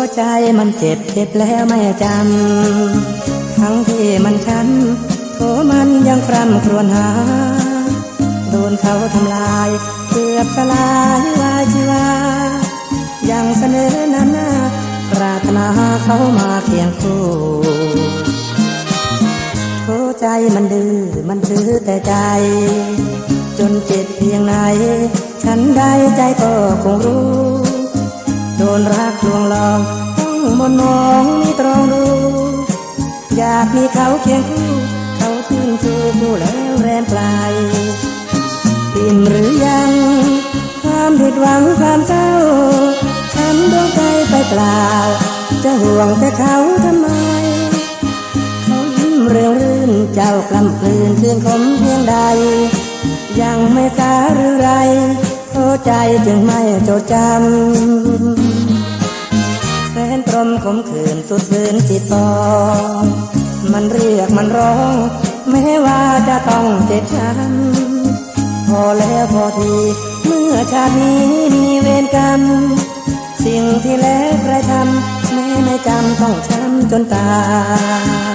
วใจมันเจ็บเจ็บแล้วไม่จำทั้งที่มันช้ำโถมันยังคร่ำครวญหา โดนเขาทำลายเกือบสลายวาชีวา ยังเสนอหนาหน้าปรารถนาเขามาเคียงคู่โถใจมันดื้อมันถือแต่ใจ จนเจ็บเพียงไหน ฉันได้ใจก็คงรู้ โดนรั มนมองนี่ตรองรู้อยากมีเขาเคียงคู่ เขาชื่นชูคู่แล้วแรมปลายอิ่มหรือยัง ความผิดหวังความเศร้าช้ำดวงใจไปเปล่า จะห่วงแต่เขาทำไม เขายิ้มเรียวรื่นเจ้ากลำกลืนคืนคมเพียงใด ยังไม่สาหรือไรโอ้ใจจึงไม่จดจำ ขมขื่นสุดฝืนจิตปองมันเรียกมันร้องแม้ว่าจะต้องเจ็บช้ำพอแล้วพอที เมื่อชาตินี้มีเวรกรรม สิ่งที่แล้วใครทำแม้ไม่จำต้องช้ำจนตาย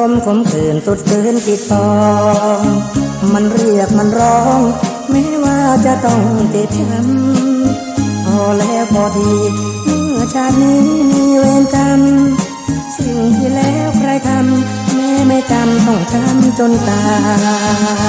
รมขมขื่นสุดเกินจิตอง มันเรียกมันร้องแม้ว่าจะต้องเจ็บช้ำพอแล้วพอทีเมื่อชาตินี้มีเวรกรรมสิ่งที่แล้วใครทำแม่ไม่จำต้องจำจนตาย